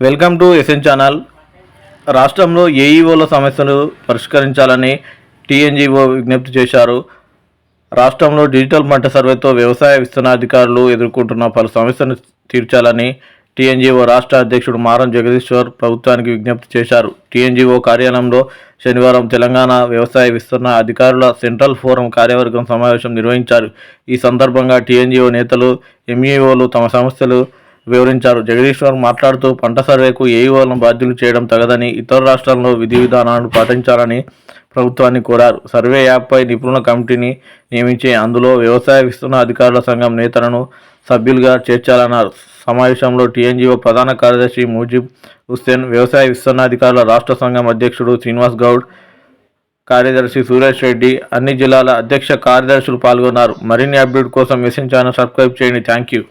Welcome to SN channel. రాష్ట్రంలో ఏఈఓల సమస్యలు పరిష్కరించాలని టీఎన్జీఓ విజ్ఞప్తి చేశారు. రాష్ట్రంలో డిజిటల్ పంట సర్వేతో వ్యవసాయ విస్తరణ అధికారులు ఎదుర్కొంటున్న పలు సమస్యలను తీర్చాలని టీఎన్జీఓ రాష్ట్ర అధ్యక్షుడు మారం జగదీశ్వర్ ప్రభుత్వానికి విజ్ఞప్తి చేశారు. టీఎన్జీఓ కార్యాలయంలో శనివారం తెలంగాణ వ్యవసాయ విస్తరణ అధికారుల సెంట్రల్ ఫోరం కార్యవర్గం సమావేశం నిర్వహించారు. ఈ సందర్భంగా టీఎన్జీఓ నేతలు ఎంఈఓలు తమ సమస్యలు వివరించారు. జగదీశ్వర్ మాట్లాడుతూ పంట సర్వేకు ఏఈఓలను బాధ్యులు చేయడం తగదని ఇతర రాష్ట్రాల్లో విధి విధానాలను పాటించాలని ప్రభుత్వాన్ని కోరారు. సర్వే యాప్పై నిపుణుల కమిటీని నియమించి అందులో వ్యవసాయ విస్తరణ అధికారుల సంఘం నేతలను సభ్యులుగా చేర్చాలన్నారు. సమావేశంలో టీఎన్జీఓ ప్రధాన కార్యదర్శి ముజిబ్ హుస్సేన్ వ్యవసాయ విస్తరణాధికారుల రాష్ట్ర సంఘం అధ్యక్షుడు శ్రీనివాస్ గౌడ్ కార్యదర్శి సురేష్ రెడ్డి అన్ని జిల్లాల అధ్యక్ష కార్యదర్శులు పాల్గొన్నారు. మరిన్ని అప్డేట్ కోసం మెసేజ్ ఛానల్ సబ్స్క్రైబ్ చేయండి. Thank you